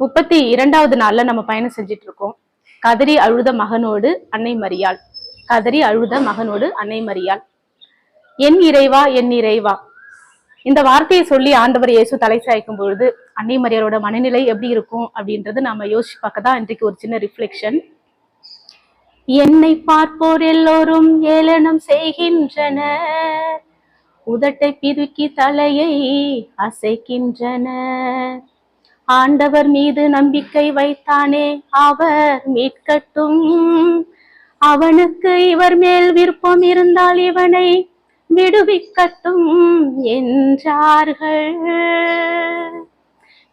முப்பத்தி இரண்டாவது நாள்ல நம்ம பயணம் செஞ்சுட்டு இருக்கோம் கதறி அழுத மகனோடு அன்னை மரியாள். கதறி அழுத மகனோடு அன்னை மரியாள். என் இறைவா என் இறைவா. இந்த வார்த்தையை சொல்லி ஆண்டவர் இயேசு தலை சாய்க்கும் பொழுது அன்னை மரியாளோட மனநிலை எப்படி இருக்கும் அப்படின்றது நாம யோசிச்சு பார்க்க தான் இன்றைக்கு ஒரு சின்ன ரிஃப்ளெக்ஷன் என்னை பார்ப்போர் எல்லோரும் ஏளனம் செய்கின்றனர். உதட்டை பிதுக்கி தலையை அசைக்கின்றன. ஆண்டவர் மீது நம்பிக்கை வைத்தானே அவர் மீட்கட்டும். அவனுக்கு இவர் மேல் விருப்பம் இருந்தால் இவனை விடுவிக்கட்டும் என்றார்கள்.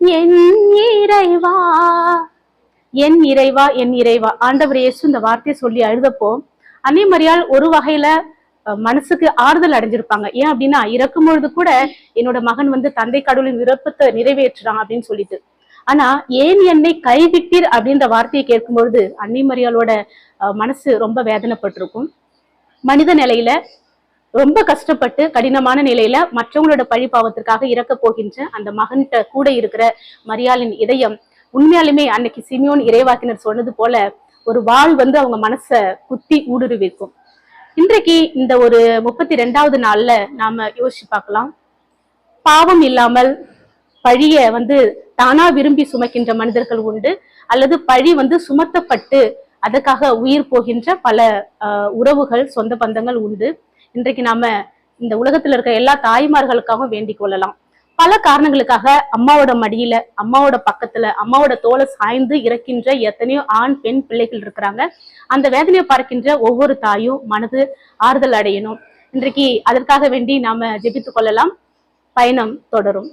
என் இறைவா என் இறைவா என் இறைவா. ஆண்டவர் இயேசு இந்த வார்த்தையை சொல்லி அழுதப்போ அன்னை மரியால் ஒரு வகையில மனசுக்கு ஆறுதல் அடைஞ்சிருப்பாங்க. ஏன் அப்படின்னா இறக்கும் பொழுது கூட என்னோட மகன் வந்து தந்தை கடவுளின் விருப்பத்தை நிறைவேற்றுறான் அப்படின்னு சொல்லிட்டு. ஆனா ஏன் என்னை கைவிட்டீர் அப்படின்ற வார்த்தையை கேட்கும் பொழுது அன்னை மரியாளோட மனசு ரொம்ப வேதனைப்பட்டிருக்கும். மனித நிலையில ரொம்ப கஷ்டப்பட்டு கடினமான நிலையில மற்றவங்களோட பழி பாவத்திற்காக இறக்க போகின்ற அந்த மகன்கிட்ட கூட இருக்கிற மரியாளின் இதயம் உண்மையாலுமே அன்னைக்கு சிமியோன் இறைவாக்கினர் சொன்னது போல ஒரு வாள் வந்து அவங்க மனச குத்தி ஊடுருவிக்கும். இன்றைக்கு இந்த ஒரு முப்பத்தி ரெண்டாவது நாள்ல நாம யோசிச்சு பார்க்கலாம். பாவம் இல்லாமல் பழிய வந்து தானா விரும்பி சுமக்கின்ற மனிதர்கள் உண்டு அல்லது பழி வந்து சுமத்தப்பட்டு அதற்காக உயிர் போகின்ற பல உறவுகள் சொந்த பந்தங்கள் உண்டு. இன்றைக்கு நாம இந்த உலகத்துல இருக்க எல்லா தாய்மார்களுக்காகவும் வேண்டிக் கொள்ளலாம். பல காரணங்களுக்காக அம்மாவோட மடியில அம்மாவோட பக்கத்துல அம்மாவோட தோலை சாய்ந்து இறக்கின்ற எத்தனையோ ஆண் பெண் பிள்ளைகள் இருக்கிறாங்க. அந்த வேதனையை பார்க்கின்ற ஒவ்வொரு தாயும் மனது ஆறுதல் அடையணும். இன்றைக்கு அதற்காக வேண்டி நாம ஜெபித்துக் கொள்ளலாம். பயணம் தொடரும்.